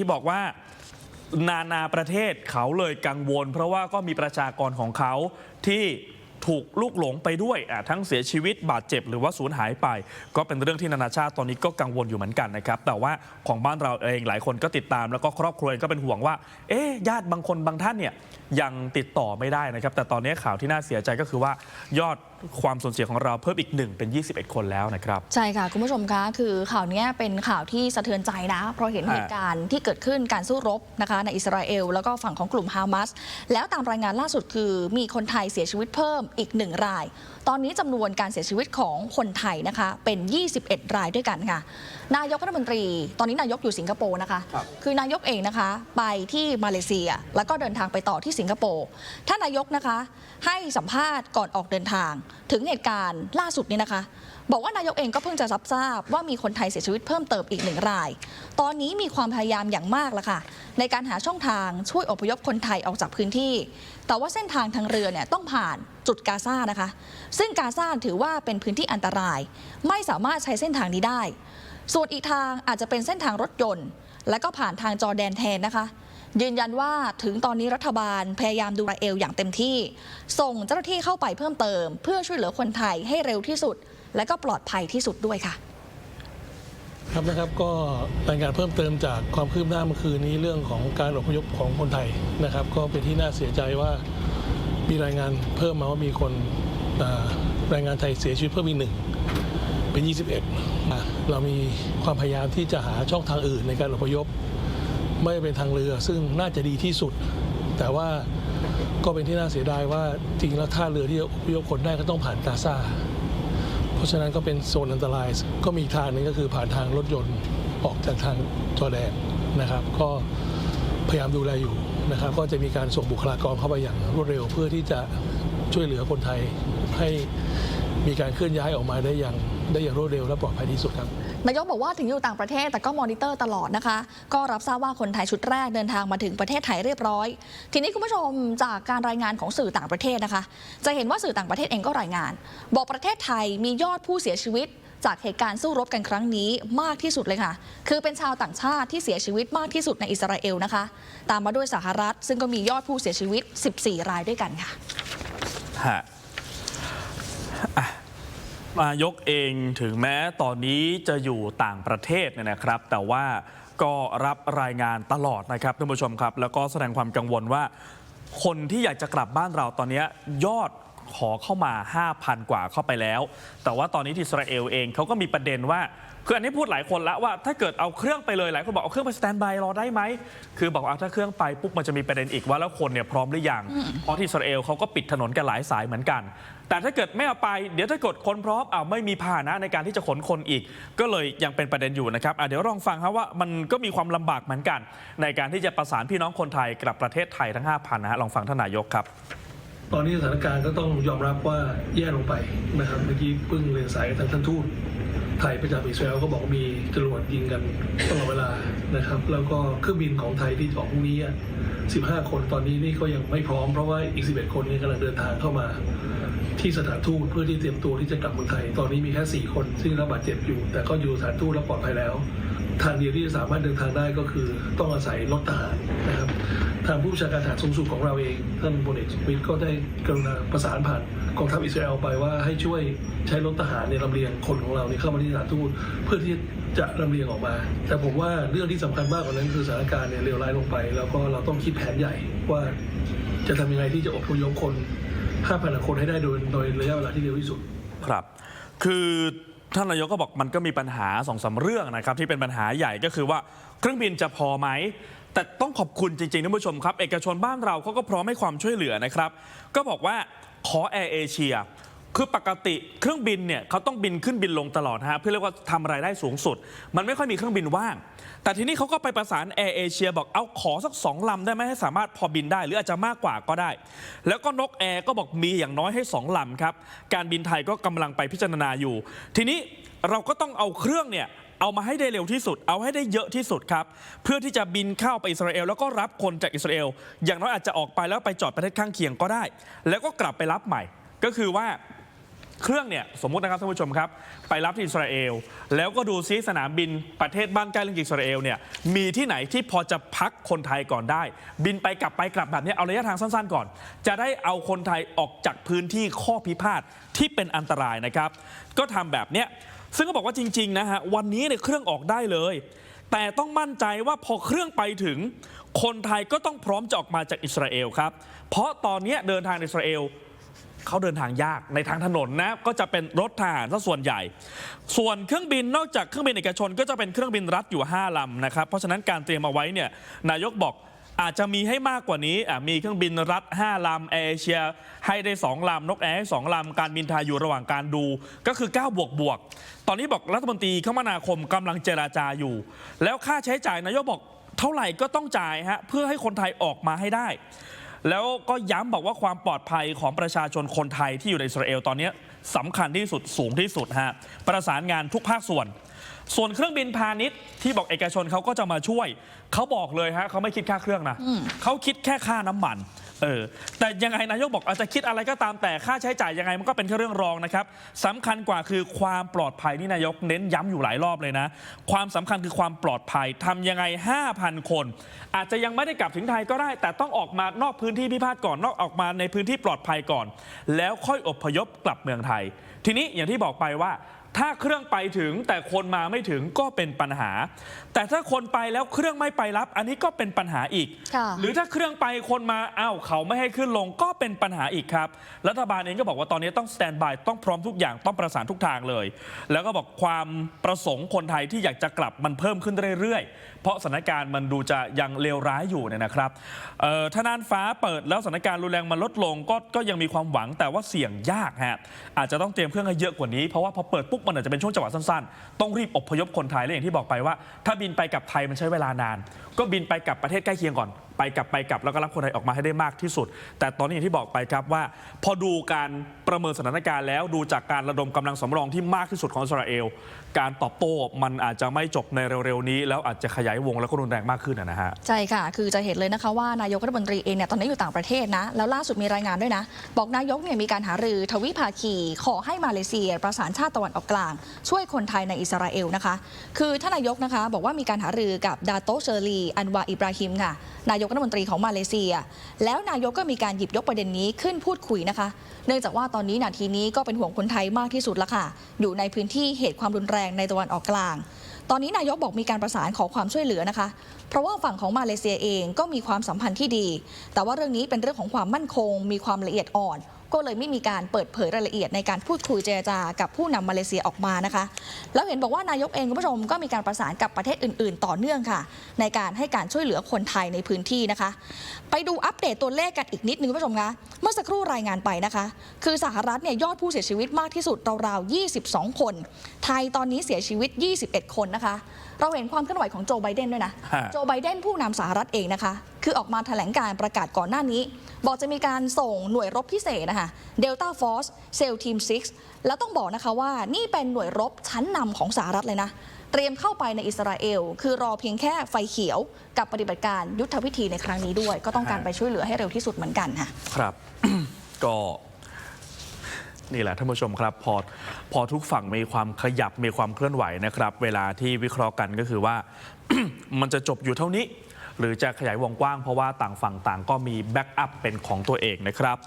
ที่บอกว่านานาประเทศเขาเลยกังวล เพราะว่าก็มีประชากรของเขาที่ถูกลูกหลงไปด้วยทั้งเสียชีวิตบาดเจ็บหรือว่าสูญหายไป ก็เป็นเรื่องที่นานาชาติตอนนี้ก็กังวลอยู่เหมือนกันนะครับ แต่ว่าของบ้านเราเองหลายคนก็ติดตาม แล้วก็ครอบครัวเองก็เป็นห่วงว่า เอ๊ญาติบางคนบางท่านเนี่ยยังติดต่อไม่ได้นะครับ แต่ตอนนี้ข่าวที่น่าเสียใจก็คือว่ายอด ความสูญเสียของเราเพิ่มอีกหนึ่งเป็น 21 คนแล้วนะครับ ใช่ค่ะคุณผู้ชมคะคือข่าวเนี้ยเป็นข่าวที่สะเทือนใจนะ เพราะเห็นฮะเหตุการณ์ที่เกิดขึ้นการสู้รบนะคะในอิสราเอล แล้วก็ฝั่งของกลุ่มฮามาสแล้วตามรายงานล่าสุดคือ มีคนไทยเสียชีวิตเพิ่มอีกหนึ่งราย ตอนนี้จำนวนการเสียชีวิตของคนไทยนะคะเป็น 21 รายด้วยกันค่ะ นายกรัฐมนตรี ตอนนี้นายกอยู่สิงคโปร์นะคะครับคือนายกเองนะคะ ไปที่มาเลเซีย แล้วก็เดินทางไปต่อที่สิงคโปร์ท่านนายกนะคะ ให้สัมภาษณ์ก่อนออกเดินทางถึงเหตุการณ์ล่าสุดนี้นะคะ บอกว่านายกเองก็เพิ่งจะรับทราบว่ามีคนไทยเสียชีวิตเพิ่มเติมอีกหนึ่งราย ตอนนี้มีความพยายามอย่างมากแล้วค่ะ ในการหาช่องทางช่วยอพยพคนไทยออกจากพื้นที่ แต่ว่าเส้นทางทางเรือเนี่ยต้องผ่านจุดกาซานะคะ ซึ่งกาซาถือว่าเป็นพื้นที่อันตราย ไม่สามารถใช้เส้นทางนี้ได้ ส่วนอีกทางอาจจะเป็นเส้นทางรถยนต์ และก็ผ่านทางจอแดนแทนนะคะ ยืนยันว่าถึงตอนนี้รัฐบาลพยายามดูอิสราเอลอย่างเต็มที่ ส่งเจ้าหน้าที่เข้าไปเพิ่มเติม เพื่อช่วยเหลือคนไทยให้เร็วที่สุด และก็ปลอดภัยที่สุดด้วยค่ะ ครับนะครับก็รายงานเพิ่มเติมจากความคืบหน้าเมื่อคืนนี้เรื่องของการอพยพของคนไทยนะครับ ก็เป็นที่น่าเสียใจว่ามีรายงานเพิ่มมาว่ามีคนรายงานไทยเสียชีวิตเพิ่มอีกหนึ่งเป็น 21อะเรามีความพยายามที่จะหาช่องทางอื่นในการอพยพ ไม่เป็นทางเรือ ซึ่งน่าจะดีที่สุด แต่ว่าก็เป็นที่น่าเสียดายว่าจริงแล้วท่าเรือที่จะอพยพคนได้ก็ต้องผ่านกาซาเพราะฉะนั้นก็เป็นโซนอันตราย ก็มีทางหนึงก็คือผ่านทางรถยนต์ออกจากทางจอแดนนะครับ ก็พยายามดูแลอยู่นะครับ ก็จะมีการส่งบุคลากรเข้าไปอย่างรวดเร็ว เพื่อที่จะช่วยเหลือคนไทยให้มีการเคลื่อนย้ายออกมาได้อย่างได้อย่างรวดเร็วและปลอดภัยที่สุดครับ นายกบอกว่าถึงอยู่ต่างประเทศแต่ก็มอนิเตอร์ตลอดนะคะ ก็รับทราบว่าคนไทยชุดแรกเดินทางมาถึงประเทศไทยเรียบร้อย ทีนี้คุณผู้ชมจากการรายงานของสื่อต่างประเทศนะคะ จะเห็นว่าสื่อต่างประเทศเองก็รายงาน บอกประเทศไทยมียอดผู้เสียชีวิต จากเหตุการณ์สู้รบกันครั้งนี้มากที่สุดเลยค่ะ คือเป็นชาวต่างชาติที่เสียชีวิตมากที่สุดในอิสราเอลนะคะ ตามมาด้วยสหรัฐ ซึ่งก็มียอดผู้เสียชีวิต 14 รายด้วยกันค่ะฮะอะ นายกเองถึงแม้ตอนนี้จะอยู่ต่างประเทศเนี่ยนะครับ แต่ว่าก็รับรายงานตลอดนะครับท่านผู้ชมครับ แล้วก็แสดงความกังวลว่า คนที่อยากจะกลับบ้านเราตอนนี้ยอด ขอเข้ามา 5,000 กว่าเข้าไปแล้ว แต่ว่าตอนนี้ที่อิสราเอลเองเขาก็มีประเด็นว่าคืออันนี้พูดหลายคนแล้วว่าถ้าเกิดเอาเครื่องไปเลยหลายคนบอกเอาเครื่องไปสแตนบายรอได้ไหมคือบอกว่าถ้าเครื่องไปปุ๊บมันจะมีประเด็นอีกว่าแล้วคนเนี่ยพร้อมหรือยังเพราะที่อิสราเอลเขาก็ปิดถนนกันหลายสายเหมือนกัน แต่ถ้าเกิดไม่เอาไปเดี๋ยวถ้าเกิดคนพร้อมอ้าวไม่มีพาหนะในการที่จะขนคนอีก ก็เลยยังเป็นประเด็นอยู่นะครับอะเดี๋ยวลองฟังครับว่ามันก็มีความลำบากเหมือนกัน ในการที่จะประสานพี่น้องคนไทยกลับประเทศไทยทั้ง5,000นะฮะลองฟังท่านนายกครับ ตอนนี้สถานการณ์ก็ต้องยอมรับว่าแย่ลงไปนะครับเมื่อกี้เพิ่งเรียนสายกับทางท่านทูตไทยประจำอิสราเอลก็บอกมีจรวดยิงกันตลอดเวลานะครับ แล้วก็เครื่องบินของไทยที่จออกพรุ่งนี้อะ15 คนตอนนี้นี่ก็ยังไม่พร้อมเพราะว่าอีก 11 คนนี้กำลังเดินทางเข้ามาที่สถานทูตเพื่อที่เตรียมตัวที่จะกลับเมืองไทย ตอนนี้มีแค่ 4 คน ซึ่งรับบาดเจ็บอยู่ แต่ก็อยู่สถานทูตและปลอดภัยแล้ว ทางเดียวที่จะสามารถเดินทางได้ก็คือต้องอาศัยรถทหารนะครับ ทางผู้บัญชาการทหารสูงสุดของเราเอง ท่านพลเอกสุวิทย์ก็ได้กรุณาประสานผ่านกองทัพอิสราเอลไปว่าให้ช่วยใช้รถทหารในลำเลียงคนของเราเนี่ยเข้ามาที่สถานทูตเพื่อที่จะลำเลียงออกมา แต่ผมว่าเรื่องที่สำคัญมากกว่านั้นคือสถานการณ์เนี่ยเลวร้ายลงไป แล้วก็เราต้องคิดแผนใหญ่ว่าจะทำยังไงที่จะอพยพคน5,000คนให้ได้โดยโดยระยะเวลาที่เร็วที่สุดครับ คือท่านนายกก็บอกมันก็มีปัญหาสองสามเรื่องนะครับที่เป็นปัญหาใหญ่ก็คือว่าเครื่องบินจะพอไหม แต่ต้องขอบคุณจริงๆท่านผู้ชมครับ เอกชนบ้านเราเขาก็พร้อมให้ความช่วยเหลือนะครับ ก็บอกว่าขอแอร์เอเชียคือปกติเครื่องบินเนี่ยเขาต้องบินขึ้นบินลงตลอดนะฮะเพื่อเรียกว่าทำรายได้สูงสุด มันไม่ค่อยมีเครื่องบินว่าง แต่ทีนี้เขาก็ไปประสานแอร์เอเชียบอกเอาขอสักสองลำได้ไหมให้สามารถพอบินได้ หรืออาจจะมากกว่าก็ได้ แล้วก็นกแอร์ก็บอกมีอย่างน้อยให้สองลำครับ การบินไทยก็กำลังไปพิจารณาอยู่ ทีนี้เราก็ต้องเอาเครื่องเนี่ย เอามาให้ได้เร็วที่สุด เอาให้ได้เยอะที่สุดครับ เพื่อที่จะบินเข้าไปอิสราเอลแล้วก็รับคนจากอิสราเอล อย่างน้อยอาจจะออกไปแล้วไปจอดประเทศข้างเคียงก็ได้ แล้วก็กลับไปรับใหม่ ก็คือว่าเครื่องเนี่ยสมมุตินะครับท่านผู้ชมครับ ไปรับที่อิสราเอล แล้วก็ดูซิสนามบินประเทศบ้านใกล้เรื่องอิสราเอลเนี่ยมีที่ไหนที่พอจะพักคนไทยก่อนได้ บินไปกลับไปกลับแบบนี้เอาระยะทางสั้นๆก่อน จะได้เอาคนไทยออกจากพื้นที่ข้อพิพาทที่เป็นอันตรายนะครับ ก็ทำแบบเนี้ย ซึ่งก็บอกว่าจริงๆนะฮะวันนี้เนี่ยเครื่องออกได้เลย แต่ต้องมั่นใจว่าพอเครื่องไปถึง คนไทยก็ต้องพร้อมจะออกมาจากอิสราเอลครับ เพราะตอนนี้เดินทางในอิสราเอลเขาเดินทางยากในทางถนนนะก็จะเป็นรถทหารซะส่วนใหญ่ ส่วนเครื่องบินนอกจากเครื่องบินเอกชน ก็จะเป็นเครื่องบินรัฐอยู่ 5ลำนะครับเพราะฉะนั้นการเตรียมเอาไว้เนี่ยนายกบอก อาจจะมีให้มากกว่านี้มีเครื่องบินรัฐ 5 ลำแอร์เอเชีย ให้ได้ 2 ลำ นกแอร์ให้2ลำ การบินไทยอยู่ระหว่างการดู ก็คือ 9 บวกบวก ตอนนี้บอกรัฐมนตรีคมนาคมกำลังเจราจาอยู่ แล้วค่าใช้จ่ายนายกบอกเท่าไหร่ก็ต้องจ่ายฮะเพื่อให้คนไทยออกมาให้ได้ แล้วก็ย้ำบอกว่าความปลอดภัยของประชาชนคนไทยที่อยู่ในอิสราเอลตอนนี้สำคัญที่สุดสูงที่สุดฮะประสานงานทุกภาคส่วน ส่วนเครื่องบินพาณิชย์ที่บอกเอกชนเขาก็จะมาช่วย เขาบอกเลยฮะเขาไม่คิดค่าเครื่องนะเขาคิดแค่ค่าน้ำมัน เออแต่ยังไงนายกบอกอาจจะคิดอะไรก็ตามแต่ค่าใช้จ่ายยังไงมันก็เป็นแค่เรื่องรองนะครับสำคัญกว่าคือความปลอดภัยนี่นายกเน้นย้ำอยู่หลายรอบเลยนะ ความสำคัญคือความปลอดภัยทำยังไง 5,000 คน อาจจะยังไม่ได้กลับถึงไทยก็ได้ แต่ต้องออกมานอกพื้นที่พิพาทก่อนนอกออกมาในพื้นที่ปลอดภัยก่อน แล้วค่อยอพยพกลับเมืองไทย ทีนี้อย่างที่บอกไปว่า ถ้าเครื่องไปถึงแต่คนมาไม่ถึงก็เป็นปัญหา แต่ถ้าคนไปแล้วเครื่องไม่ไปรับ อันนี้ก็เป็นปัญหาอีก ค่ะหรือถ้าเครื่องไปคนมาอ้าวเขาไม่ให้ขึ้นลงก็เป็นปัญหาอีกครับ รัฐบาลเองก็บอกว่าตอนนี้ต้องสแตนบายต้องพร้อมทุกอย่างต้องประสานทุกทางเลย แล้วก็บอกความประสงค์คนไทยที่อยากจะกลับมันเพิ่มขึ้นเรื่อยๆ เพราะสถานการณ์มันดูจะยังเลวร้ายอยู่เนี่ยนะครับเอ่อถ้าน่านฟ้าเปิดแล้วสถานการณ์รุนแรงมันลดลงก็ก็ยังมีความหวังแต่ว่าเสี่ยงยากฮะอาจจะต้องเตรียมเครื่องให้เยอะกว่านี้เพราะว่าพอเปิดปุ๊บมันอาจจะเป็นช่วงจังหวะสั้นๆ ต้องรีบอพยพคนไทยและอย่างที่บอกไปว่า ถ้าบินไปกับไทยมันใช้เวลานาน ก็บินไปกับประเทศใกล้เคียงก่อน ไปกลับไปกลับแล้วก็รับคนไทยออกมาให้ได้มากที่สุด แต่ตอนนี้อย่างที่บอกไปครับว่า พอดูการประเมินสถานการณ์แล้วดูจากการระดมกำลังสำรองที่มากที่สุดของอิสราเอลการตอบโต้มันอาจจะไม่จบในเร็วๆนี้ แล้วอาจจะขยายวงแล้วก็รุนแรงมากขึ้นนะฮะใช่ค่ะ คือจะเห็นเลยนะคะว่านายกรัฐมนตรีเองเนี่ยตอนนี้อยู่ต่างประเทศนะ แล้วล่าสุดมีรายงานด้วยนะ บอกนายกเนี่ยมีการหารือทวิภาคีขอให้มาเลเซีย ประสานชาติตะวันออกลาง ช่วยคนไทยในอิสราเอลนะคะ คือท่านนายกนะคะ บอกว่ามีการหารือกับดาโตเชอรี อันวาอิบราฮิมค่ะ นายกรัฐมนตรีของมาเลเซีย แล้วนายกก็มีการหยิบยกประเด็นนี้ขึ้นพูดคุยนะคะ เนื่องจากว่าตอนนี้นาทีนี้ก็เป็นห่วงคนไทยมากที่สุดละค่ะ อยู่ในพื้นที่เหตุความรุนแรงในตะวันออกกลาง ตอนนี้นายกบอกมีการประสานขอความช่วยเหลือนะคะ เพราะว่าฝั่งของมาเลเซียเองก็มีความสัมพันธ์ที่ดี แต่ว่าเรื่องนี้เป็นเรื่องของความมั่นคง มีความละเอียดอ่อน ก็เลยไม่มีการเปิดเผยรายละเอียดในการพูดคุยเจรจากับผู้นำมาเลเซียออกมานะคะ แล้วเห็นบอกว่านายกเองคุณผู้ชมก็มีการประสานกับประเทศอื่น ๆ ต่อเนื่องค่ะ ในการให้การช่วยเหลือคนไทยในพื้นที่นะคะ ไปดูอัปเดตตัวเลขกันอีกนิดนึงคุณผู้ชมคะเมื่อสักครู่รายงานไปนะคะ คือสหรัฐเนี่ยยอดผู้เสียชีวิตมากที่สุดราวๆ 22 คน ไทยตอนนี้เสียชีวิต 21 คนนะคะ เราเห็นความเคลื่อนไหวของโจไบเดนด้วยนะฮะโจไบเดนผู้นำสหรัฐเองนะคะ คือออกมาแถลงการประกาศก่อนหน้านี้ บอกจะมีการส่งหน่วยรบพิเศษนะคะเดลต้าฟอร์สเซลทีม6แล้วต้องบอกนะคะว่านี่เป็นหน่วยรบชั้นนำของสหรัฐเลยนะ เตรียมเข้าไปในอิสราเอล คือรอเพียงแค่ไฟเขียวกับปฏิบัติการยุทธวิธีในครั้งนี้ด้วย ก็ต้องการไปช่วยเหลือให้เร็วที่สุดเหมือนกันค่ะครับ ก็นี่แหละท่านผู้ชมครับพอพอทุกฝั่งมีความขยับมีความเคลื่อนไหวนะครับ เวลาที่วิเคราะห์กันก็คือว่า มันจะจบอยู่เท่านี้ หรือจะขยายวงกว้างเพราะว่าต่างฝั่งต่างก็มีแบ็กอัพเป็นของตัวเองนะครับ